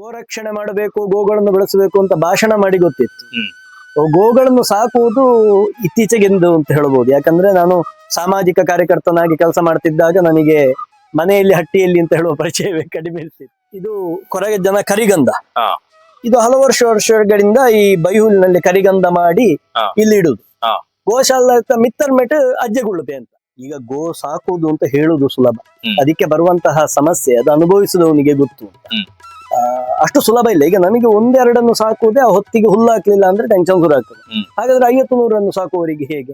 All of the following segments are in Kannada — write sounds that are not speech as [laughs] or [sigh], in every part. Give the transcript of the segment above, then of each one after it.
ಗೋರಕ್ಷಣೆ ಮಾಡಬೇಕು ಗೋಗಳನ್ನು ಬೆಳೆಸಬೇಕು ಅಂತ ಭಾಷಣ ಮಾಡಿ ಗೊತ್ತಿತ್ತು. ಗೋಗಳನ್ನು ಸಾಕುವುದು ಇತ್ತೀಚೆಗೆಂದು ಅಂತ ಹೇಳ್ಬೋದು. ಯಾಕಂದ್ರೆ ನಾನು ಸಾಮಾಜಿಕ ಕಾರ್ಯಕರ್ತನಾಗಿ ಕೆಲಸ ಮಾಡ್ತಿದ್ದಾಗ ನನಗೆ ಮನೆಯಲ್ಲಿ ಹಟ್ಟಿಯಲ್ಲಿ ಅಂತ ಹೇಳುವ ಪರಿಚಯವೇ ಕಡಿಮೆ ಇರ್ತಿತ್ತು. ಇದು ಕೊರಗೆ ಜನ ಕರಿಗಂಧ. ಇದು ಹಲವು ವರ್ಷ ವರ್ಷಗಳಿಂದ ಈ ಬೈಹುಲಿನಲ್ಲಿ ಕರಿಗಂಧ ಮಾಡಿ ಇಲ್ಲಿ ಇಡುದು. ಗೋಶಾಲ ಮಿತ್ತರ್ ಮೆಟ್ ಅಜ್ಜೆಗೊಳ್ಳುತ್ತೆ ಅಂತ. ಈಗ ಗೋ ಸಾಕುವುದು ಅಂತ ಹೇಳುವುದು ಸುಲಭ. ಅದಕ್ಕೆ ಬರುವಂತಹ ಸಮಸ್ಯೆ ಅದು ಅನುಭವಿಸಿದವನಿಗೆ ಗೊತ್ತು ಅಷ್ಟು ಸುಲಭ ಇಲ್ಲ. ಈಗ ನನಗೆ ಒಂದೆರಡನ್ನು ಸಾಕುವುದೇ ಆ ಹೊತ್ತಿಗೆ ಹುಲ್ಲು ಹಾಕ್ಲಿಲ್ಲ ಅಂದ್ರೆ ಟೆನ್ಷನ್ ಶುರು ಆಗ್ತದೆ. ಹಾಗಾದ್ರೆ ಐವತ್ತು ನೂರನ್ನು ಸಾಕುವವರಿಗೆ ಹೇಗೆ?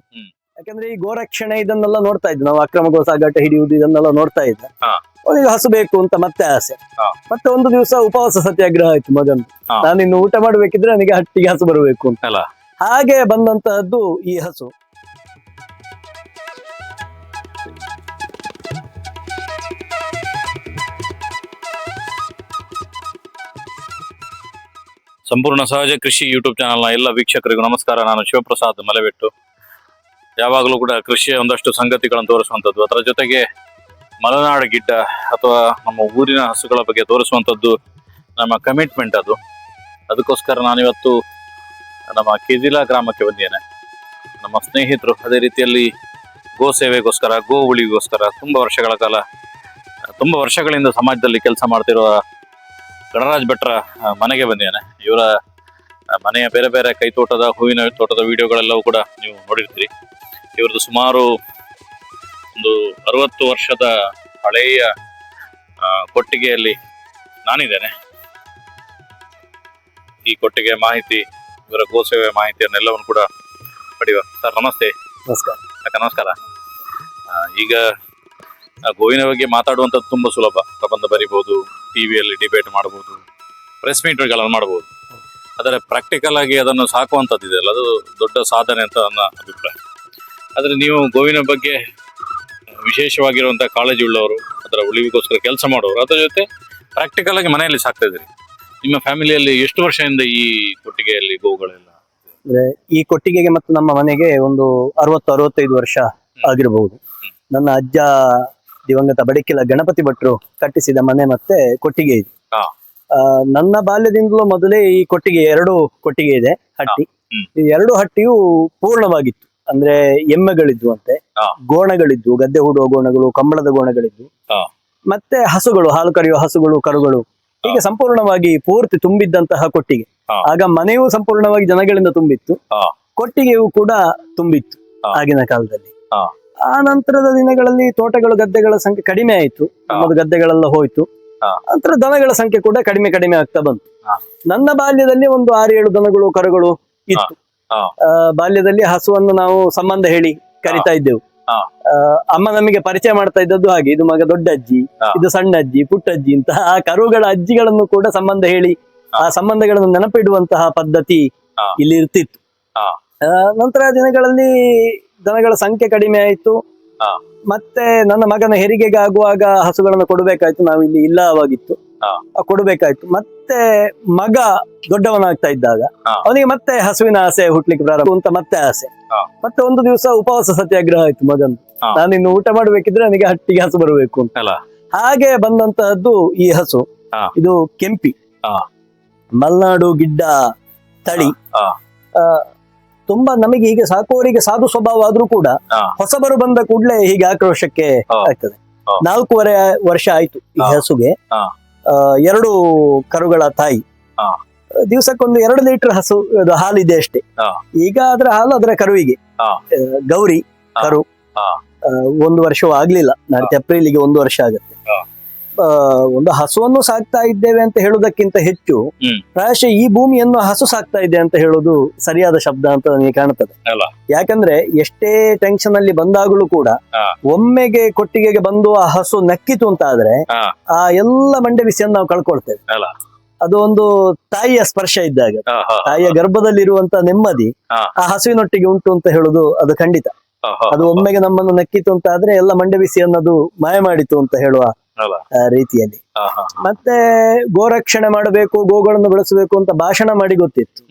ಯಾಕಂದ್ರೆ ಈ ಗೋರಕ್ಷಣೆ ಇದನ್ನೆಲ್ಲ ನೋಡ್ತಾ ಇದ್ದೆ. ನಾವು ಅಕ್ರಮ ಗೋ ಸಾಗಾಟ ಹಿಡಿಯುವುದು ಇದನ್ನೆಲ್ಲ ನೋಡ್ತಾ ಇದ್ದೆ. ಅವನಿಗೆ ಹಸು ಬೇಕು ಅಂತ ಮತ್ತೆ ಆಸೆ. ಮತ್ತೆ ಒಂದು ದಿವಸ ಉಪವಾಸ ಸತ್ಯಾಗ್ರಹ ಆಯ್ತು ಮಗನ್ ಹಾ. ನಾನು ಇನ್ನು ಊಟ ಮಾಡ್ಬೇಕಿದ್ರೆ ನನಗೆ ಹಟ್ಟಿಗೆ ಹಸು ಬರಬೇಕು ಅಂತ. ಹಾಗೆ ಬಂದಂತಹದ್ದು ಈ ಹಸು. ಸಂಪೂರ್ಣ ಸಹಜ ಕೃಷಿ ಯೂಟ್ಯೂಬ್ ಚಾನಲ್ನ ಎಲ್ಲ ವೀಕ್ಷಕರಿಗೂ ನಮಸ್ಕಾರ. ನಾನು ಶಿವಪ್ರಸಾದ್ ಮಲೆಬೆಟ್ಟು. ಯಾವಾಗಲೂ ಕೂಡ ಕೃಷಿಯ ಒಂದಷ್ಟು ಸಂಗತಿಗಳನ್ನು ತೋರಿಸುವಂಥದ್ದು, ಅದರ ಜೊತೆಗೆ ಮಲೆನಾಡು ಗಿಡ್ಡ ಅಥವಾ ನಮ್ಮ ಊರಿನ ಹಸುಗಳ ಬಗ್ಗೆ ತೋರಿಸುವಂಥದ್ದು ನಮ್ಮ ಕಮಿಟ್ಮೆಂಟ್ ಅದು. ಅದಕ್ಕೋಸ್ಕರ ನಾನಿವತ್ತು ನಮ್ಮ ಕೆಜಿಲಾ ಗ್ರಾಮಕ್ಕೆ ಬಂದಿದ್ದೇನೆ. ನಮ್ಮ ಸ್ನೇಹಿತರು ಅದೇ ರೀತಿಯಲ್ಲಿ ಗೋ ಸೇವೆಗೋಸ್ಕರ, ಗೋ ಉಳಿಗೋಸ್ಕರ ತುಂಬ ವರ್ಷಗಳ ಕಾಲ, ತುಂಬ ವರ್ಷಗಳಿಂದ ಸಮಾಜದಲ್ಲಿ ಕೆಲಸ ಮಾಡ್ತಿರುವ ಗಣರಾಜ್ ಭಟ್ರ ಮನೆಗೆ ಬಂದಿದ್ದಾನೆ. ಇವರ ಮನೆಯ ಬೇರೆ ಬೇರೆ ಕೈತೋಟದ ಹೂವಿನ ತೋಟದ ವಿಡಿಯೋಗಳೆಲ್ಲವೂ ಕೂಡ ನೀವು ನೋಡಿರ್ತೀರಿ. ಇವ್ರದ್ದು ಸುಮಾರು ಒಂದು ಅರವತ್ತು ವರ್ಷದ ಹಳೆಯ ಕೊಟ್ಟಿಗೆಯಲ್ಲಿ ನಾನಿದ್ದೇನೆ. ಈ ಕೊಟ್ಟಿಗೆ ಮಾಹಿತಿ ಇವರ ಗೋಸೇವೆ ಮಾಹಿತಿಯನ್ನೆಲ್ಲವನ್ನು ಕೂಡ ಪಡೆಯುವ. ಸರ್ ನಮಸ್ತೆ. ನಮಸ್ಕಾರ. ಅಕ್ಕ ನಮಸ್ಕಾರ? ಈಗ ಗೋವಿನ ಬಗ್ಗೆ ಮಾತಾಡುವಂಥದ್ದು ತುಂಬ ಸುಲಭ. ಪ್ರಬಂಧ ಬರಿಬೋದು ಟಿವಿಯಲ್ಲಿ ಡಿಬೇಟ್ ಮಾಡಬಹುದು ಪ್ರೆಸ್ ಮೀಟ್ಗಳನ್ನು ಮಾಡಬಹುದು ಆದರೆ ಪ್ರಾಕ್ಟಿಕಲ್ ಆಗಿ ಅದನ್ನು ಸಾಕುವಂಥದ್ದು ಇದೆಯಲ್ಲ ಅದು ದೊಡ್ಡ ಸಾಧನೆ ಅಂತ ನನ್ನ ಅಭಿಪ್ರಾಯ. ಆದರೆ ನೀವು ಗೋವಿನ ಬಗ್ಗೆ ವಿಶೇಷವಾಗಿರುವಂಥ ಕಾಳಜಿ ಉಳ್ಳವರು ಅದರ ಉಳಿವಿಗೋಸ್ಕರ ಕೆಲಸ ಮಾಡೋರು ಅದರ ಜೊತೆ ಪ್ರಾಕ್ಟಿಕಲ್ ಆಗಿ ಮನೆಯಲ್ಲಿ ಸಾಕ್ತಾ ಇದ್ದೀರಿ. ನಿಮ್ಮ ಫ್ಯಾಮಿಲಿಯಲ್ಲಿ ಎಷ್ಟು ವರ್ಷದಿಂದ ಈ ಕೊಟ್ಟಿಗೆಯಲ್ಲಿ ಗೋವುಗಳೆಲ್ಲ? ಅಂದ್ರೆ ಈ ಕೊಟ್ಟಿಗೆಗೆ ಮತ್ತು ನಮ್ಮ ಮನೆಗೆ ಒಂದು ಅರವತ್ತು ಅರವತ್ತೈದು ವರ್ಷ ಆಗಿರಬಹುದು ನನ್ನ ಅಜ್ಜ ದಿವಂಗತ ಬಡಕಿಲ ಗಣಪತಿ ಭಟ್ರು ಕಟ್ಟಿಸಿದ ಮನೆ ಮತ್ತೆ ಕೊಟ್ಟಿಗೆ ಇದೆ. ಆ, ನನ್ನ ಬಾಲ್ಯದಿಂದಲೂ ಮೊದಲೇ ಈ ಕೊಟ್ಟಿಗೆ ಎರಡು ಕೊಟ್ಟಿಗೆ ಇದೆ ಹಟ್ಟಿ ಈ ಎರಡು ಹಟ್ಟಿಯು ಪೂರ್ಣವಾಗಿತ್ತು ಅಂದ್ರೆ ಎಮ್ಮೆಗಳಿದ್ವು ಅಂತೆ ಹಾ. ಗೋಣಗಳಿದ್ವು ಗದ್ದೆ ಹೂಡುವ ಗೋಣಗಳು ಕಂಬಳದ ಗೋಣಗಳಿದ್ವು ಹಾ. ಮತ್ತೆ ಹಸುಗಳು ಹಾಲು ಕರೆಯುವ ಹಸುಗಳು ಕರುಗಳು ಹೀಗೆ ಸಂಪೂರ್ಣವಾಗಿ ಪೂರ್ತಿ ತುಂಬಿದ್ದಂತಹ ಕೊಟ್ಟಿಗೆ ಹಾ. ಆಗ ಮನೆಯೂ ಸಂಪೂರ್ಣವಾಗಿ ಜನಗಳಿಂದ ತುಂಬಿತ್ತು ಹಾ. ಕೊಟ್ಟಿಗೆಯೂ ಕೂಡ ತುಂಬಿತ್ತು ಹಾ. ಆಗಿನ ಕಾಲದಲ್ಲಿ ಹಾ. ಆ ನಂತರದ ದಿನಗಳಲ್ಲಿ ತೋಟಗಳು ಗದ್ದೆಗಳ ಸಂಖ್ಯೆ ಕಡಿಮೆ ಆಯಿತು. ನಮ್ಮದು ಗದ್ದೆಗಳೆಲ್ಲ ಹೋಯ್ತು. ನಂತರ ದನಗಳ ಸಂಖ್ಯೆ ಕೂಡ ಕಡಿಮೆ ಕಡಿಮೆ ಆಗ್ತಾ ಬಂತು. ನನ್ನ ಬಾಲ್ಯದಲ್ಲಿ ಒಂದು ಆರು ಏಳು ದನಗಳು ಕರುಗಳು ಇತ್ತು. ಬಾಲ್ಯದಲ್ಲಿ ಹಸುವನ್ನು ನಾವು ಸಂಬಂಧ ಹೇಳಿ ಕರಿತಾ ಇದ್ದೆವು. ಆ, ಅಮ್ಮ ನಮಗೆ ಪರಿಚಯ ಮಾಡ್ತಾ ಇದ್ದದ್ದು ಹಾಗೆ ಇದು ಮಗ ದೊಡ್ಡ ಅಜ್ಜಿ ಇದು ಸಣ್ಣ ಅಜ್ಜಿ ಪುಟ್ಟಜ್ಜಿ ಅಂತ. ಆ ಕರುಗಳ ಅಜ್ಜಿಗಳನ್ನು ಕೂಡ ಸಂಬಂಧ ಹೇಳಿ ಆ ಸಂಬಂಧಗಳನ್ನು ನೆನಪಿಡುವಂತಹ ಪದ್ಧತಿ ಇಲ್ಲಿ ಇರ್ತಿತ್ತು. ನಂತರ ದಿನಗಳಲ್ಲಿ ದನಗಳ ಸಂಖ್ಯೆ ಕಡಿಮೆ ಆಯ್ತು. ಮತ್ತೆ ನನ್ನ ಮಗನ ಹೆರಿಗೆಗೆ ಆಗುವಾಗ ಹಸುಗಳನ್ನು ಕೊಡಬೇಕಾಯ್ತು. ನಾವು ಇಲ್ಲಿ ಇಲ್ಲವಾಗಿತ್ತು. ಕೊಡಬೇಕಾಯ್ತು. ಮತ್ತೆ ಮಗ ದೊಡ್ಡವನಾಗ್ತಾ ಇದ್ದಾಗ ಅವನಿಗೆ ಮತ್ತೆ ಹಸುವಿನ ಆಸೆ ಹುಟ್ಲಿಕ್ಕೆ ಪ್ರಾರಂಭ ಅಂತ ಮತ್ತೆ ಆಸೆ. ಮತ್ತೆ ಒಂದು ದಿವಸ ಉಪವಾಸ ಸತ್ಯಾಗ್ರಹ ಆಯ್ತು ಮಗನ್ ಇನ್ನು ಊಟ ಮಾಡ್ಬೇಕಿದ್ರೆ ನನಗೆ ಹಟ್ಟಿಗೆ ಹಸು ಬರಬೇಕು ಅಂತ. ಹಾಗೆ ಬಂದಂತಹದ್ದು ಈ ಹಸು. ಇದು ಕೆಂಪಿ. ಮಲ್ನಾಡು ಗಿಡ್ಡ ತಳಿ. ಆ, ತುಂಬಾ ನಮಗೆ ಈಗ ಸಾಕುವವರಿಗೆ ಸಾಧು ಸ್ವಭಾವ ಆದ್ರೂ ಕೂಡ ಹೊಸಬರು ಬಂದ ಕೂಡಲೇ ಹೀಗೆ ಆಕ್ರೋಶಕ್ಕೆ. ಆಗ್ತದೆ. ನಾಲ್ಕೂವರೆ ವರ್ಷ ಆಯ್ತು ಈ. ಹಸುಗೆ. ಆ, ಎರಡು ಕರುಗಳ ತಾಯಿ. ದಿವಸಕ್ಕೊಂದು ಎರಡು ಲೀಟರ್ ಹಸು ಇದು ಹಾಲಿದೆ ಅಷ್ಟೇ. ಈಗ ಅದರ ಹಾಲು ಅದರ ಕರುವಿಗೆ. ಗೌರಿ ಕರು. ಆ, ಒಂದು ವರ್ಷವೂ ಆಗ್ಲಿಲ್ಲ. ನಾಳೆ ಏಪ್ರಿಲ್ಗೆ ಒಂದು ವರ್ಷ ಆಗುತ್ತೆ. ಒಂದು ಹಸುವನ್ನು ಸಾಕ್ತಾ ಇದ್ದೇವೆ ಅಂತ ಹೇಳುವುದಕ್ಕಿಂತ ಹೆಚ್ಚು. ಪ್ರಾಯಶಃ ಈ ಭೂಮಿಯನ್ನು ಹಸು ಸಾಕ್ತಾ ಇದೆ ಅಂತ ಹೇಳೋದು ಸರಿಯಾದ ಶಬ್ದ ಅಂತ ನನಗೆ ಕಾಣುತ್ತದೆ. ಯಾಕಂದ್ರೆ ಎಷ್ಟೇ ಟೆನ್ಷನ್ ಅಲ್ಲಿ ಬಂದಾಗಲೂ ಕೂಡ ಒಮ್ಮೆಗೆ ಕೊಟ್ಟಿಗೆಗೆ ಬಂದು ಆ ಹಸು ನಕ್ಕಿತು ಅಂತ ಆದ್ರೆ ಆ ಎಲ್ಲ ಮಂಡೆ ಬಿಸಿಯನ್ನು ನಾವು ಕಳ್ಕೊಳ್ತೇವೆ. ಅದು ಒಂದು ತಾಯಿಯ ಸ್ಪರ್ಶ ಇದ್ದಾಗ ತಾಯಿಯ ಗರ್ಭದಲ್ಲಿರುವಂತ ನೆಮ್ಮದಿ ಆ ಹಸುವಿನೊಟ್ಟಿಗೆ ಉಂಟು ಅಂತ ಹೇಳುದು ಅದು ಖಂಡಿತ. ಅದು ಒಮ್ಮೆಗೆ ನಮ್ಮನ್ನು ನಕ್ಕಿತು ಅಂತ ಆದ್ರೆ ಎಲ್ಲ ಮಂಡೆ ಬಿಸಿ ಅನ್ನೋದು ಮಾಯ ಮಾಡಿತು ಅಂತ ಹೇಳುವ ರೀತಿಯಲ್ಲಿ. ಮತ್ತೆ ಗೋರಕ್ಷಣೆ ಮಾಡಬೇಕು ಗೋಗಳನ್ನು ಬೆಳೆಸಬೇಕು ಅಂತ ಭಾಷಣ ಮಾಡಿ ಗೊತ್ತಿತ್ತು.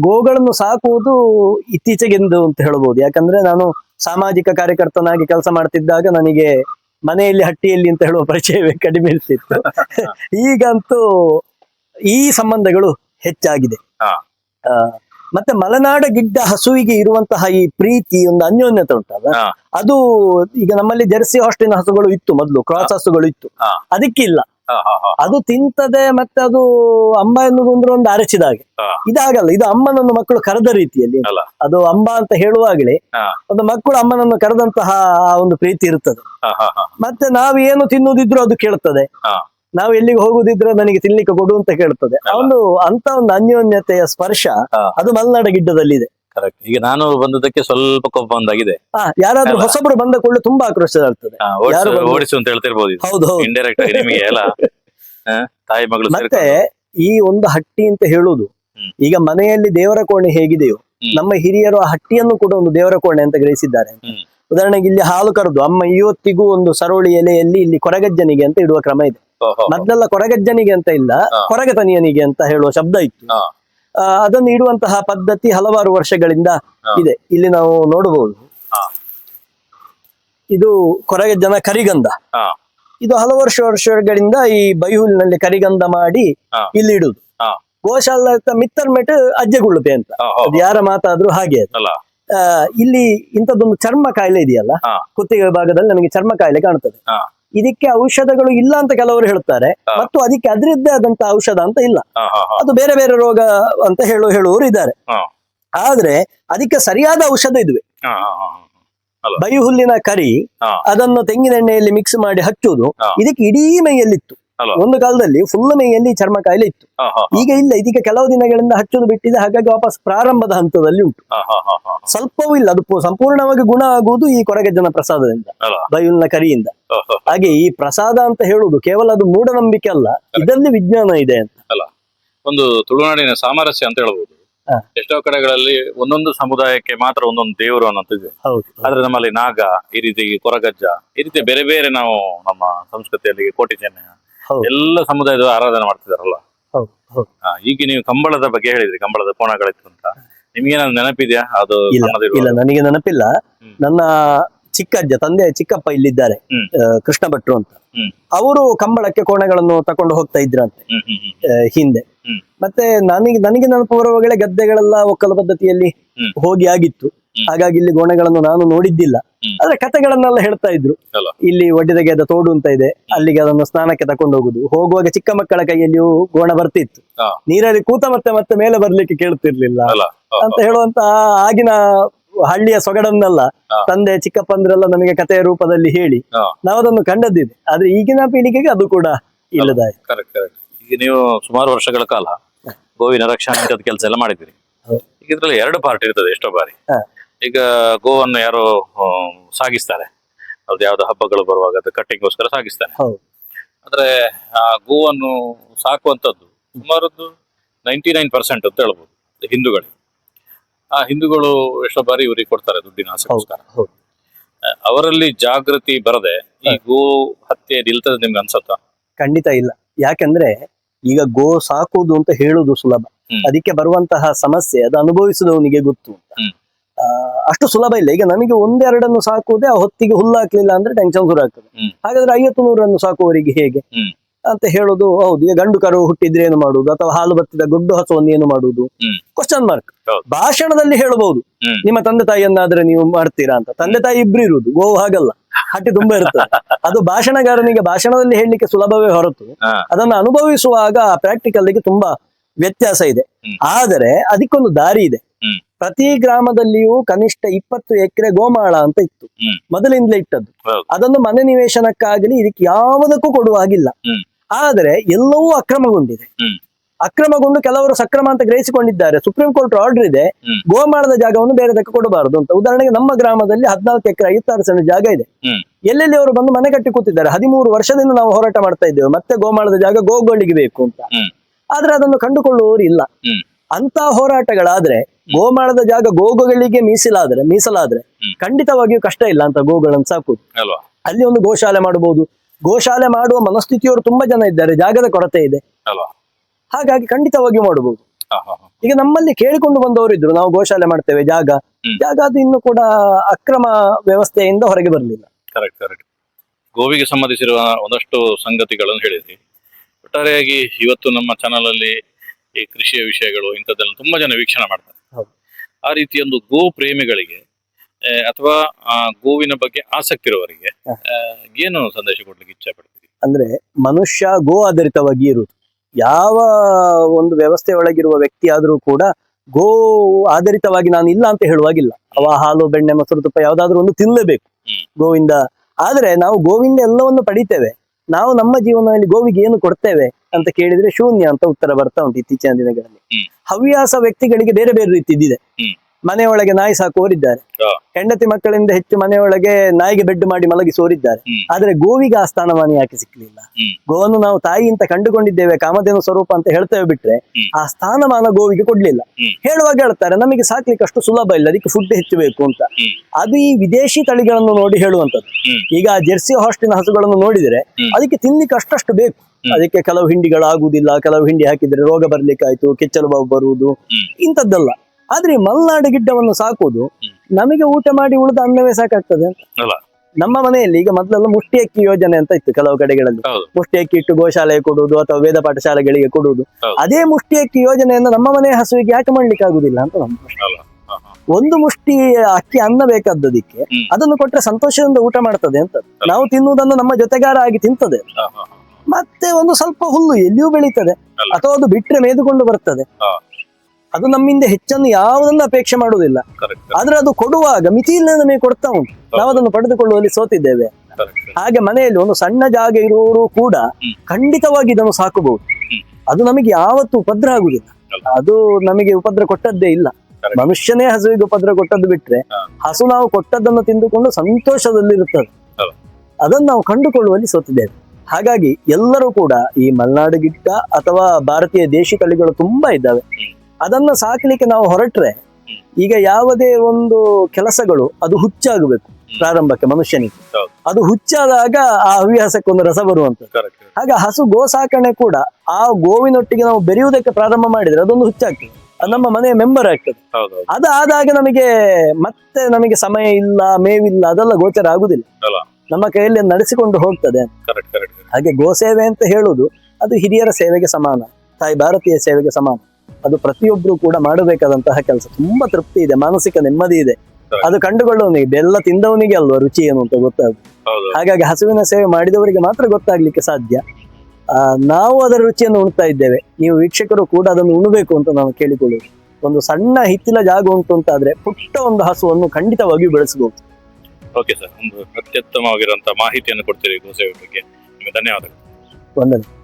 ಗೋಗಳನ್ನು ಸಾಕುವುದು ಇತ್ತೀಚೆಗೆಂದು ಅಂತ ಹೇಳ್ಬೋದು. ಯಾಕಂದ್ರೆ ನಾನು ಸಾಮಾಜಿಕ ಕಾರ್ಯಕರ್ತನಾಗಿ ಕೆಲಸ ಮಾಡ್ತಿದ್ದಾಗ ನನಗೆ ಮನೆಯಲ್ಲಿ ಹಟ್ಟಿಯಲ್ಲಿ ಅಂತ ಹೇಳುವ ಪರಿಚಯವೇ ಕಡಿಮೆ ಇರ್ತಿತ್ತು. [laughs] ಈಗಂತೂ ಈ ಸಂಬಂಧಗಳು ಹೆಚ್ಚಾಗಿದೆ. ಆ, ಮತ್ತೆ ಮಲೆನಾಡ ಗಿಡ್ಡ ಹಸುವಿಗೆ ಇರುವಂತಹ ಈ ಪ್ರೀತಿ ಒಂದು ಅನ್ಯೋನ್ಯತೆ ಉಂಟಲ್ಲ. ಅದು ಈಗ ನಮ್ಮಲ್ಲಿ ಜೆರ್ಸಿ ಹಾಸ್ಟಿನ ಹಸುಗಳು ಇತ್ತು ಮೊದಲು ಕ್ರಾಸ್ ಹಸುಗಳು ಇತ್ತು. ಅದಕ್ಕೆ ಅದಕ್ಕಿಲ್ಲ. ಅದು ತಿಂತದೆ ಮತ್ತೆ ಅದು ಅಮ್ಮ ಎನ್ನುವುದು ಅಂದ್ರೆ ಒಂದು ಅರಚಿದ ಹಾಗೆ. ಇದಾಗಲ್ಲ ಇದು ಅಮ್ಮನನ್ನು ಮಕ್ಕಳು ಕರೆದ ರೀತಿಯಲ್ಲಿ. ಅದು ಅಂಬ ಅಂತ ಹೇಳುವಾಗಲೇ ಒಂದು ಮಕ್ಕಳು ಅಮ್ಮನನ್ನು ಕರೆದಂತಹ ಒಂದು ಪ್ರೀತಿ ಇರ್ತದೆ. ಮತ್ತೆ ನಾವು ಏನು ತಿನ್ನುವುದಿದ್ರು ಅದು ಕೇಳ್ತದೆ. ನಾವು ಎಲ್ಲಿಗೆ ಹೋಗುದಿದ್ರೆ ನನಗೆ ತಿನ್ಲಿಕ್ಕೆ ಕೊಡು ಅಂತ ಕೇಳ್ತದೆ. ಒಂದು ಅಂತ ಒಂದು ಅನ್ಯೋನ್ಯತೆಯ ಸ್ಪರ್ಶ ಅದು ಮಲೆನಾಡ ಗಿಡ್ಡದಲ್ಲಿದೆ. ಕರೆಕ್ಟ್ ಈಗ ನಾನು ಬಂದದಕ್ಕೆ ಸ್ವಲ್ಪ ಕೋಪ ಒಂದಾಗಿದೆ ಯಾರಾದ್ರೂ. ಹೊಸಬರು ಬಂದ ಕೂಡಲೇ ತುಂಬಾ ಆಕ್ರೋಶ ಆಗ್ತದೆ. ಓಡಿಸು ಅಂತ ಹೇಳ್ತಿರ್ಬೋದು. ಹೌದು ಇಂಡೈರೆಕ್ಟ್ ಆಗಿ ನಿಮಗೆ ಎಲ್ಲ [laughs] ತಾಯಿ ಮಗಳು ಮತ್ತೆ ಈ ಒಂದು ಹಟ್ಟಿ ಅಂತ ಹೇಳುದು ಈಗ ಮನೆಯಲ್ಲಿ ದೇವರ ಕೋಣೆ ಹೇಗಿದೆಯೋ ನಮ್ಮ ಹಿರಿಯರು ಆ ಹಟ್ಟಿಯನ್ನು ಕೂಡ ಒಂದು ದೇವರ ಕೋಣೆ ಅಂತ ಗ್ರಹಿಸಿದ್ದಾರೆ. ಉದಾಹರಣೆಗೆ ಇಲ್ಲಿ ಹಾಲು ಕರೆದು ಅಮ್ಮ ಇವತ್ತಿಗೂ ಒಂದು ಸರೋಳಿ ಎಲೆಯಲ್ಲಿ ಇಲ್ಲಿ ಕೊರಗಜ್ಜನಿಗೆ ಅಂತ ಇಡುವ ಕ್ರಮ ಇದೆ. ಮೊದಲೆಲ್ಲ ಕೊರಗಜ್ಜನಿಗೆ ಅಂತ ಇಲ್ಲ. ಕೊರಗತನಿಯನಿಗೆ ಅಂತ ಹೇಳುವ ಶಬ್ದ ಇತ್ತು. ಅದನ್ನು ಇಡುವಂತಹ ಪದ್ಧತಿ ಹಲವಾರು ವರ್ಷಗಳಿಂದ ಇದೆ. ಇಲ್ಲಿ ನಾವು ನೋಡಬಹುದು. ಇದು ಕೊರಗಜ್ಜನ ಕರಿಗಂಧ. ಇದು ಹಲವು ವರ್ಷ ವರ್ಷಗಳಿಂದ ಈ ಬೈಹುಲಿನಲ್ಲಿ ಕರಿಗಂಧ ಮಾಡಿ ಇಲ್ಲಿ ಇಡುದು. ಗೋಶಾಲ ಮಿತ್ತರ್ ಮೆಟ್ ಅಜ್ಜೆಗುಳ್ಳುತ್ತೆ ಅಂತ. ಅದು ಯಾರ ಮಾತಾದ್ರೂ ಹಾಗೆ ಇಲ್ಲಿ ಇಂಥದ್ದೊಂದು ಚರ್ಮ ಕಾಯಿಲೆ ಇದೆಯಲ್ಲ. ಕುತ್ತಿಗೆ ಭಾಗದಲ್ಲಿ ನನಗೆ ಚರ್ಮ ಕಾಯಿಲೆ ಕಾಣ್ತದೆ. ಹಾ. ಇದಕ್ಕೆ ಔಷಧಗಳು ಇಲ್ಲ ಅಂತ ಕೆಲವರು ಹೇಳ್ತಾರೆ. ಮತ್ತು ಅದಕ್ಕೆ ಅದರದ್ದೇ ಆದಂತ ಔಷಧ ಅಂತ ಇಲ್ಲ. ಅದು ಬೇರೆ ಬೇರೆ ರೋಗ ಅಂತ ಹೇಳು ಹೇಳುವವರು ಇದ್ದಾರೆ. ಆದ್ರೆ ಅದಕ್ಕೆ ಸರಿಯಾದ ಔಷಧ ಇದುವೆ. ಬೈಹುಲ್ಲಿನ ಕರಿ ಅದನ್ನು ತೆಂಗಿನ ಎಣ್ಣೆಯಲ್ಲಿ ಮಿಕ್ಸ್ ಮಾಡಿ ಹಚ್ಚುವುದು. ಇದಕ್ಕೆ ಇಡೀ ಮೈಯಲ್ಲಿತ್ತು? ಒಂದು ಕಾಲದಲ್ಲಿ ಫುಲ್ ಮೈಯಲ್ಲಿ ಚರ್ಮ ಕಾಯಿಲೆ ಇತ್ತು. ಈಗ ಇಲ್ಲ ಇದೀಗ ಕೆಲವು ದಿನಗಳಿಂದ ಹಚ್ಚುದು ಬಿಟ್ಟಿದೆ ಹಾಗಾಗಿ ವಾಪಸ್ ಪ್ರಾರಂಭದ ಹಂತದಲ್ಲಿ ಉಂಟು. ಸ್ವಲ್ಪವೂ ಇಲ್ಲ ಅದು ಸಂಪೂರ್ಣವಾಗಿ ಗುಣ ಆಗುವುದು ಈ ಕೊರಗಜ್ಜನ ಪ್ರಸಾದದಿಂದ ಬೈಲ್ನ ಕರಿಯಿಂದ. ಹಾಗೆ ಈ ಪ್ರಸಾದ ಅಂತ ಹೇಳುವುದು ಕೇವಲ ಅದು ಮೂಢನಂಬಿಕೆ ಅಲ್ಲ ಇದರಲ್ಲಿ ವಿಜ್ಞಾನ ಇದೆ ಅಂತ. ಒಂದು ತುಳುನಾಡಿನ ಸಾಮರಸ್ಯ ಅಂತ ಹೇಳಬಹುದು. ಎಷ್ಟೋ ಕಡೆಗಳಲ್ಲಿ ಒಂದೊಂದು ಸಮುದಾಯಕ್ಕೆ ಮಾತ್ರ ಒಂದೊಂದು ದೇವರು ಅನ್ನೋದಿದೆ ಹೌದು. ಆದ್ರೆ ನಮ್ಮಲ್ಲಿ ನಾಗ ಈ ರೀತಿ ಕೊರಗಜ್ಜ ಈ ರೀತಿ ಬೇರೆ ಬೇರೆ ನಾವು ನಮ್ಮ ಸಂಸ್ಕೃತಿಯಲ್ಲಿ ಕೋಟಿ ಚೆನ್ನ ಹೌದು. ಎಲ್ಲ ಸಮುದಾಯದ ಆರಾಧನೆ ಮಾಡ್ತಿದಾರಲ್ಲ? ಈಗ ನೀವು ಕಂಬಳದ ಬಗ್ಗೆ ಹೇಳಿದ್ರಿ ಕಂಬಳದ ಕೋಣಗಳಿತ್ತು ಅಂತ. ನಿಮ್ಗೇನಾದ್ರು ನೆನಪಿದ್ಯಾ? ಅದು ಇಲ್ಲ ನನಗೆ ನೆನಪಿಲ್ಲ. ನನ್ನ ಚಿಕ್ಕಜ್ಜ ತಂದೆ ಚಿಕ್ಕಪ್ಪ ಇಲ್ಲಿದ್ದಾರೆ. ಕೃಷ್ಣ ಭಟ್ರು ಅಂತ. ಅವರು ಕಂಬಳಕ್ಕೆ ಕೋಣಗಳನ್ನು ತಕೊಂಡು ಹೋಗ್ತಾ ಇದ್ರಂತೆ. ಹಿಂದೆ. ಮತ್ತೆ ನನಗೆ ನನಗೆ ನೆನಪು ಪೂರ್ವಗಳೇ ಗದ್ದೆಗಳೆಲ್ಲ ಒಕ್ಕಲು ಪದ್ಧತಿಯಲ್ಲಿ ಹೋಗಿ ಆಗಿತ್ತು. ಹಾಗಾಗಿ ಇಲ್ಲಿ ಗೋಣಗಳನ್ನು ನಾನು ನೋಡಿದ್ದಿಲ್ಲ. ಆದ್ರೆ ಕಥೆಗಳನ್ನೆಲ್ಲ ಹೇಳ್ತಾ ಇದ್ರು. ಇಲ್ಲಿ ಒಡ್ಡಿದಗೆದ ತೋಡು ಅಂತ ಇದೆ. ಅಲ್ಲಿಗೆ ಅದನ್ನು ಸ್ನಾನಕ್ಕೆ ತಕೊಂಡು ಹೋಗುದು. ಹೋಗುವಾಗ ಚಿಕ್ಕ ಮಕ್ಕಳ ಕೈಯಲ್ಲಿಯೂ ಗೋಣ ಬರ್ತಿತ್ತು. ನೀರಲ್ಲಿ ಕೂತ ಮತ್ತೆ ಮತ್ತೆ ಮೇಲೆ ಬರ್ಲಿಕ್ಕೆ ಕೇಳ್ತಿರ್ಲಿಲ್ಲ. ಅಂತ. ಹೇಳುವಂತ ಆಗಿನ ಹಳ್ಳಿಯ ಸೊಗಡನ್ನೆಲ್ಲ. ತಂದೆ ಚಿಕ್ಕಪ್ಪಂದ್ರೆಲ್ಲ ನಮಗೆ ಕಥೆಯ ರೂಪದಲ್ಲಿ ಹೇಳಿ ನಾವದನ್ನು ನಾವು ಅದನ್ನು ಕಂಡದ್ದಿದೆ. ಆದ್ರೆ ಈಗಿನ ಪೀಳಿಗೆಗೆ ಅದು ಕೂಡ ಇಲ್ಲದಾಯ್ತು. ಈಗ ನೀವು ಸುಮಾರು ವರ್ಷಗಳ ಕಾಲ ಗೋವಿನ ರಕ್ಷಣೆ ಕೆಲಸ ಎಲ್ಲ ಮಾಡಿದ್ದೀರಿ. ಈಗ ಇದ್ರಲ್ಲಿ ಎರಡು ಪಾರ್ಟ್ ಇರ್ತದೆ ಎಷ್ಟೋ ಬಾರಿ. ಈಗ ಗೋವನ್ನು ಯಾರು ಸಾಗಿಸ್ತಾರೆ. ಅದು ಯಾವ್ದು ಹಬ್ಬಗಳು ಬರುವಾಗ ಅದು ಕಟ್ಟಿಂಗ್ಗೋಸ್ಕರ ಸಾಗಿಸ್ತಾರೆ. ಆದ್ರೆ ಆ ಗೋವನ್ನು ಸಾಕುವಂಥದ್ದು ಸುಮಾರು ನೈಂಟಿ ನೈನ್ ಪರ್ಸೆಂಟ್ ಅಂತ ಹೇಳ್ಬೋದು ಹಿಂದೂಗಳು. ಆ ಹಿಂದೂಗಳು ಎಷ್ಟೋ ಬಾರಿ ಇವರಿಗೆ ಕೊಡ್ತಾರೆ ದುಡ್ಡಿನ ಆಸೆಗೋಸ್ಕರ. ಹೌದು. ಅವರಲ್ಲಿ ಜಾಗೃತಿ ಬರದೆ ಈ ಗೋ ಹತ್ಯೆ ನಿಲ್ತದೆ ನಿಮ್ಗೆ ಅನ್ಸತ್ತಾ? ಖಂಡಿತ ಇಲ್ಲ. ಯಾಕಂದ್ರೆ ಈಗ ಗೋ ಸಾಕುವುದು ಅಂತ ಹೇಳುದು ಸುಲಭ. ಅದಕ್ಕೆ ಬರುವಂತಹ ಸಮಸ್ಯೆ ಅದು ಅನುಭವಿಸಿದವನಿಗೆ ಗೊತ್ತು ಅಂತ. ಅಷ್ಟು ಸುಲಭ ಇಲ್ಲ. ಈಗ ನಮಗೆ ಒಂದೆರಡನ್ನು ಸಾಕುವುದೇ ಆ ಹೊತ್ತಿಗೆ ಹುಲ್ಲು ಹಾಕ್ಲಿಲ್ಲ ಅಂದ್ರೆ ಟೆನ್ಷನ್ ಶುರು ಆಗ್ತದೆ. ಹಾಗಾದ್ರೆ ಐವತ್ತು ನೂರನ್ನು ಸಾಕುವವರಿಗೆ ಹೇಗೆ? ಅಂತ ಹೇಳುದು ಹೌದು ಈಗ ಗಂಡು ಕರು ಹುಟ್ಟಿದ್ರೆ ಏನು ಮಾಡುದು? ಅಥವಾ ಹಾಲು ಬತ್ತಿದ ಗುಡ್ಡು ಹಸುವನ್ನು ಏನು ಮಾಡುದು. ಕ್ವಶನ್ ಮಾರ್ಕ್ ಭಾಷಣದಲ್ಲಿ ಹೇಳಬಹುದು. ನಿಮ್ಮ ತಂದೆ ತಾಯಿಯನ್ನಾದ್ರೆ ನೀವು ಮಾಡ್ತೀರಾ ಅಂತ. ತಂದೆ ತಾಯಿ ಇಬ್ರು ಇರುವುದು. ಗೋವು ಹಾಗಲ್ಲ. ಹಟ್ಟಿ ತುಂಬಾ ಇರ್ತದೆ. ಅದು ಭಾಷಣಗಾರನಿಗೆ ಭಾಷಣದಲ್ಲಿ ಹೇಳಲಿಕ್ಕೆ ಸುಲಭವೇ ಹೊರತು. ಅದನ್ನು ಅನುಭವಿಸುವಾಗ ಪ್ರಾಕ್ಟಿಕಲ್ಗೆ ತುಂಬಾ ವ್ಯತ್ಯಾಸ ಇದೆ. ಆದರೆ ಅದಕ್ಕೊಂದು ದಾರಿ ಇದೆ. ಪ್ರತಿ ಗ್ರಾಮದಲ್ಲಿಯೂ ಕನಿಷ್ಠ ಇಪ್ಪತ್ತು ಎಕರೆ ಗೋಮಾಳ ಅಂತ ಇತ್ತು. ಮೊದಲಿಂದಲೇ ಇಟ್ಟದ್ದು. ಅದೊಂದು ಅದನ್ನು ಮನೆ ನಿವೇಶನಕ್ಕಾಗಲಿ ಇದಕ್ಕೆ ಯಾವುದಕ್ಕೂ ಕೊಡುವ ಹಾಗಿಲ್ಲ. ಆದರೆ ಎಲ್ಲವೂ ಅಕ್ರಮಗೊಂಡಿದೆ. ಅಕ್ರಮಗೊಂಡು ಕೆಲವರು ಸಕ್ರಮ ಅಂತ ಗ್ರಹಿಸಿಕೊಂಡಿದ್ದಾರೆ. ಸುಪ್ರೀಂ ಕೋರ್ಟ್ ಆರ್ಡರ್ ಇದೆ. ಗೋಮಾಳದ ಜಾಗವನ್ನು ಬೇರೆದಕ್ಕೆ ಕೊಡಬಾರದು ಅಂತ. ಉದಾಹರಣೆಗೆ ನಮ್ಮ ಗ್ರಾಮದಲ್ಲಿ ಹದಿನಾಲ್ಕು ಎಕರೆ ಐವತ್ತಾರು ಸಣ್ಣ ಜಾಗ ಇದೆ. ಎಲ್ಲೆಲ್ಲಿ ಅವರು ಬಂದು ಮನೆ ಕಟ್ಟಿ ಕೂತಿದ್ದಾರೆ? ಹದಿಮೂರು ವರ್ಷದಿಂದ ನಾವು ಹೋರಾಟ ಮಾಡ್ತಾ ಇದ್ದೇವೆ. ಮತ್ತೆ ಗೋಮಾಳದ ಜಾಗ ಗೋಗಳಿಗೆ ಬೇಕು ಅಂತ. ಆದ್ರೆ ಅದನ್ನು ಕಂಡುಕೊಳ್ಳುವವರು ಇಲ್ಲ. ಅಂತ ಹೋರಾಟಗಳಾದ್ರೆ ಗೋಮಾಳದ ಜಾಗ ಗೋಗುಗಳಿಗೆ ಮೀಸಲಾದ್ರೆ ಮೀಸಲಾದ್ರೆ ಖಂಡಿತವಾಗಿಯೂ ಕಷ್ಟ ಇಲ್ಲ ಅಂತ ಗೋಗಳನ್ನು ಸಾಕುದು ಅಲ್ವಾ? ಅಲ್ಲಿ ಒಂದು ಗೋಶಾಲೆ ಮಾಡಬಹುದು. ಗೋಶಾಲೆ ಮಾಡುವ ಮನಸ್ಥಿತಿಯವರು ತುಂಬಾ ಜನ ಇದ್ದಾರೆ ಜಾಗದ ಕೊರತೆ ಇದೆ. ಅಲ್ವಾ? ಹಾಗಾಗಿ ಖಂಡಿತವಾಗಿ ಮಾಡಬಹುದು. ಈಗ ನಮ್ಮಲ್ಲಿ ಕೇಳಿಕೊಂಡು ಬಂದವರು ಇದ್ರು ನಾವು ಗೋಶಾಲೆ ಮಾಡ್ತೇವೆ ಜಾಗ. ಜಾಗ ಅದು ಇನ್ನು ಕೂಡ ಅಕ್ರಮ ವ್ಯವಸ್ಥೆಯಿಂದ ಹೊರಗೆ ಬರಲಿಲ್ಲ. ಕರೆಕ್ಟ್ ಕರೆಕ್ಟ್ ಗೋವಿಗೆ ಸಂಬಂಧಿಸಿರುವ ಒಂದಷ್ಟು ಸಂಗತಿಗಳನ್ನು ಹೇಳಿದ್ರಿ ಒಟ್ಟಾರೆಯಾಗಿ ಇವತ್ತು ನಮ್ಮ ಚಾನಲ್ ಅಲ್ಲಿ ಈ ಕೃಷಿಯ ವಿಷಯಗಳು ಇಂಥದ್ದೆಲ್ಲ ತುಂಬಾ ಜನ ವೀಕ್ಷಣೆ ಮಾಡ್ತಾರೆ. ಆ ರೀತಿ ಒಂದು ಗೋ ಪ್ರೇಮಿಗಳಿಗೆ ಅಥವಾ ಗೋವಿನ ಬಗ್ಗೆ ಆಸಕ್ತಿ ಇರುವವರಿಗೆ ಏನು ಸಂದೇಶ ಕೊಡ್ಲಿಕ್ಕೆ ಇಚ್ಛೆ ಪಡ್ತೀವಿ ಅಂದ್ರೆ ಮನುಷ್ಯ ಗೋ ಆಧಾರಿತವಾಗಿ ಇರುವುದು. ಯಾವ ಒಂದು ವ್ಯವಸ್ಥೆ ಒಳಗಿರುವ ವ್ಯಕ್ತಿ ಆದರೂ ಕೂಡ ಗೋ ಆಧಾರಿತವಾಗಿ ನಾನು ಇಲ್ಲ ಅಂತ ಹೇಳುವಾಗಿಲ್ಲ. ಅವ ಹಾಲು ಬೆಣ್ಣೆ ಮೊಸರು ತುಪ್ಪ ಯಾವ್ದಾದ್ರು ಒಂದು ತಿನ್ನಲೇಬೇಕು ಗೋವಿಂದ. ಆದ್ರೆ ನಾವು ಗೋವಿಂದ ಎಲ್ಲವನ್ನು ಪಡಿತೇವೆ. ನಾವು ನಮ್ಮ ಜೀವನದಲ್ಲಿ ಗೋವಿಗೆ ಏನು ಕೊಡ್ತೇವೆ? ಅಂತ ಕೇಳಿದ್ರೆ ಶೂನ್ಯ ಅಂತ ಉತ್ತರ ಬರ್ತಾ ಉಂಟು ಇತ್ತೀಚಿನ ದಿನಗಳಲ್ಲಿ. ಹವ್ಯಾಸ ವ್ಯಕ್ತಿಗಳಿಗೆ ಬೇರೆ ಬೇರೆ ರೀತಿ ಹ್ಮ್. ಮನೆಯೊಳಗೆ ನಾಯಿ ಸಾಕು ಓರಿದ್ದಾರೆ ಹೆಂಡತಿ ಮಕ್ಕಳಿಂದ ಹೆಚ್ಚು ಮನೆಯೊಳಗೆ ನಾಯಿಗೆ ಬೆಡ್ ಮಾಡಿ ಮಲಗಿ ಸೋರಿದ್ದಾರೆ ಆದ್ರೆ ಗೋವಿಗೆ ಆ ಸ್ಥಾನಮಾನ ಯಾಕೆ ಸಿಕ್ಲಿಲ್ಲ? ಹ್ಮ್. ಗೋವನ್ನು ನಾವು ತಾಯಿ ಅಂತ ಕಂಡುಕೊಂಡಿದ್ದೇವೆ ಕಾಮಧೇನು ಸ್ವರೂಪ ಅಂತ ಹೇಳ್ತೇವೆ ಬಿಟ್ರೆ ಆ ಸ್ಥಾನಮಾನ ಗೋವಿಗೆ ಕೊಡ್ಲಿಲ್ಲ. ಹೇಳುವಾಗ ಹೇಳ್ತಾರೆ ನಮಗೆ ಸಾಕ್ಲಿಕ್ಕೆ ಅಷ್ಟು ಸುಲಭ ಇಲ್ಲ ಅದಕ್ಕೆ ಫುಡ್ ಹೆಚ್ಚು ಬೇಕು ಅಂತ. ಅದು ಈ ವಿದೇಶಿ ತಳಿಗಳನ್ನು ನೋಡಿ ಹೇಳುವಂತದ್ದು. ಈಗ ಜೆರ್ಸಿ ಹಾಸ್ಟಿನ ಹಸುಗಳನ್ನು ನೋಡಿದ್ರೆ. ಅದಕ್ಕೆ ತಿನ್ಲಿಕ್ಕೆ ಅಷ್ಟಷ್ಟು ಬೇಕು. ಅದಕ್ಕೆ ಕೆಲವು ಹಿಂಡಿಗಳಾಗುವುದಿಲ್ಲ ಕೆಲವು ಹಿಂಡಿ ಹಾಕಿದ್ರೆ ರೋಗ ಬರ್ಲಿಕ್ಕಾಯ್ತು ಕೆಚ್ಚಲು ಬಾವು ಬರುವುದು ಇಂಥದ್ದಲ್ಲ. ಆದ್ರೆ ಮಲ್ನಾಡು ಗಿಡ್ಡವನ್ನು ಸಾಕುವುದು. ನಮಗೆ ಊಟ ಮಾಡಿ ಉಳಿದ ಅನ್ನವೇ ಸಾಕಾಗ್ತದೆ. ಅಲ್ಲ. ನಮ್ಮ ಮನೆಯಲ್ಲಿ ಈಗ ಮೊದಲೆಲ್ಲ ಮುಷ್ಟಿ ಅಕ್ಕಿ ಯೋಜನೆ ಅಂತ ಇತ್ತು ಕೆಲವು ಕಡೆಗಳಲ್ಲಿ. ಮುಷ್ಟಿ ಅಕ್ಕಿ ಇಟ್ಟು ಗೋಶಾಲೆಗೆ ಕೊಡುವುದು ಅಥವಾ ವೇದ ಪಾಠಶಾಲೆಗಳಿಗೆ ಕೊಡುವುದು. ಅದೇ ಮುಷ್ಟಿ ಅಕ್ಕಿ ಯೋಜನೆಯನ್ನು ನಮ್ಮ ಮನೆ ಹಸುವಿಗೆ ಯಾಕೆ ಮಾಡ್ಲಿಕ್ಕೆ ಆಗುದಿಲ್ಲ ಅಂತ ನಮ್ಮ. ಒಂದು ಮುಷ್ಟಿ ಅಕ್ಕಿ ಅನ್ನ ಬೇಕಾದದಕ್ಕೆ. ಅದನ್ನು ಕೊಟ್ರೆ ಸಂತೋಷದಿಂದ ಊಟ ಮಾಡ್ತದೆ ಅಂತ. ನಾವು ತಿನ್ನುವುದನ್ನು ನಮ್ಮ ಜೊತೆಗಾರ ಆಗಿ ತಿಂತದೆ. ಮತ್ತೆ ಒಂದು ಸ್ವಲ್ಪ ಹುಲ್ಲು ಎಲ್ಲಿಯೂ ಬೆಳೀತದೆ. ಅಥವಾ ಅದು ಬಿಟ್ರೆ ಮೇದುಕೊಂಡು ಬರ್ತದೆ. ಅದು ನಮ್ಮಿಂದ ಹೆಚ್ಚನ್ನು ಯಾವುದನ್ನು ಅಪೇಕ್ಷೆ ಮಾಡುವುದಿಲ್ಲ. ಆದ್ರೆ ಅದು ಕೊಡುವಾಗ ಮಿತಿಯಿಂದ ನಮಗೆ ಕೊಡ್ತಾ ಉಂಟು. ನಾವು ಅದನ್ನು ಪಡೆದುಕೊಳ್ಳುವಲ್ಲಿ ಸೋತಿದ್ದೇವೆ. ಹಾಗೆ ಮನೆಯಲ್ಲಿ ಒಂದು ಸಣ್ಣ ಜಾಗ ಇರುವವರು ಕೂಡ ಖಂಡಿತವಾಗಿ ಇದನ್ನು ಸಾಕಬಹುದು. ಅದು ನಮಗೆ ಯಾವತ್ತು ಉಪದ್ರ ಆಗುದಿಲ್ಲ ಅದು ನಮಗೆ ಉಪದ್ರ ಕೊಟ್ಟದ್ದೇ ಇಲ್ಲ. ಮನುಷ್ಯನೇ ಹಸುವಿಗೆ ಉಪದ್ರ ಕೊಟ್ಟದ್ದು ಬಿಟ್ರೆ ಹಸು ನಾವು ಕೊಟ್ಟದ್ದನ್ನು ತಿಂದುಕೊಂಡು ಸಂತೋಷದಲ್ಲಿರುತ್ತದೆ ಇರುತ್ತದೆ. ಅದನ್ನು ನಾವು ಕಂಡುಕೊಳ್ಳುವಲ್ಲಿ ಸೋತಿದ್ದೇವೆ. ಹಾಗಾಗಿ ಎಲ್ಲರೂ ಕೂಡ ಈ ಮಲೆನಾಡು ಗಿಡ್ಡ ಅಥವಾ ಭಾರತೀಯ ದೇಶಿ ತಳಿಗಳು ತುಂಬಾ ಇದ್ದಾವೆ. ಅದನ್ನ ಸಾಕ್ಲಿಕ್ಕೆ ನಾವು ಹೊರಟ್ರೆ ಈಗ ಯಾವುದೇ ಒಂದು ಕೆಲಸಗಳು ಅದು ಹುಚ್ಚಾಗಬೇಕು ಪ್ರಾರಂಭಕ್ಕೆ ಮನುಷ್ಯನಿಗೆ. ಅದು ಹುಚ್ಚಾದಾಗ ಆ ಹವ್ಯಾಸಕ್ಕೆ ಒಂದು ರಸ ಬರುವಂತ ಆಗ ಹಸು ಗೋ ಸಾಕಣೆ ಕೂಡ ಆ ಗೋವಿನೊಟ್ಟಿಗೆ ನಾವು ಬೆರೆಯುವುದಕ್ಕೆ ಪ್ರಾರಂಭ ಮಾಡಿದ್ರೆ ಅದೊಂದು ಹುಚ್ಚಾಗ್ತದೆ. ಅದು ನಮ್ಮ ಮನೆಯ ಮೆಂಬರ್ ಆಗ್ತದೆ. ಅದಾದಾಗ ನಮಗೆ ಮತ್ತೆ ನಮಗೆ ಸಮಯ ಇಲ್ಲ ಮೇವಿಲ್ಲ ಅದೆಲ್ಲ ಗೋಚರ ಆಗುದಿಲ್ಲ. ನಮ್ಮ ಕೈಯಲ್ಲಿ ನಡೆಸಿಕೊಂಡು ಹೋಗ್ತದೆ ಹಾಗೆ ಗೋ ಸೇವೆ ಅಂತ ಹೇಳುದು ಅದು ಹಿರಿಯರ ಸೇವೆಗೆ ಸಮಾನ ತಾಯಿ ಭಾರತೀಯ ಸೇವೆಗೆ ಸಮಾನ. ಅದು ಪ್ರತಿಯೊಬ್ರು ಕೂಡ ಮಾಡಬೇಕಾದಂತಹ ಕೆಲಸ. ತುಂಬಾ ತೃಪ್ತಿ ಇದೆ ಮಾನಸಿಕ ನೆಮ್ಮದಿ ಇದೆ. ಅದು ಕಂಡುಕೊಳ್ಳುವವನಿಗೆ ಬೆಲ್ಲ ತಿಂದವನಿಗೆ ಅಲ್ವಾ ರುಚಿ ಏನು ಅಂತ ಗೊತ್ತಾಗುತ್ತೆ ಹೌದು. ಹಾಗಾಗಿ ಹಸುವಿನ ಸೇವೆ ಮಾಡಿದವರಿಗೆ ಮಾತ್ರ ಗೊತ್ತಾಗ್ಲಿಕ್ಕೆ ಸಾಧ್ಯ. ನಾವು ಅದರ ರುಚಿಯನ್ನು ಉಣ್ತಾ ಇದ್ದೇವೆ. ನೀವು ವೀಕ್ಷಕರು ಕೂಡ ಅದನ್ನು ಉಣಬೇಕು ಅಂತ ನಾನು ಕೇಳಿಕೊಳ್ಳುವುದು. ಒಂದು ಸಣ್ಣ ಹಿತ್ತಿಲ ಜಾಗ ಉಂಟು ಅಂತ ಆದ್ರೆ ಪುಟ್ಟ ಒಂದು ಹಸುವನ್ನು ಖಂಡಿತವಾಗಿಯೂ ಬೆಳೆಸಬಹುದು. ಓಕೆ ಸರ್ ಒಂದು ಅತ್ಯುತ್ತಮವಾಗಿರುವಂತಹ ಮಾಹಿತಿಯನ್ನು ಕೊಡ್ತೀರಿ ಗೋಸೇವೆ ಬಗ್ಗೆ. ನಿಮಗೆ ಧನ್ಯವಾದಗಳು. ವಂದನೆ.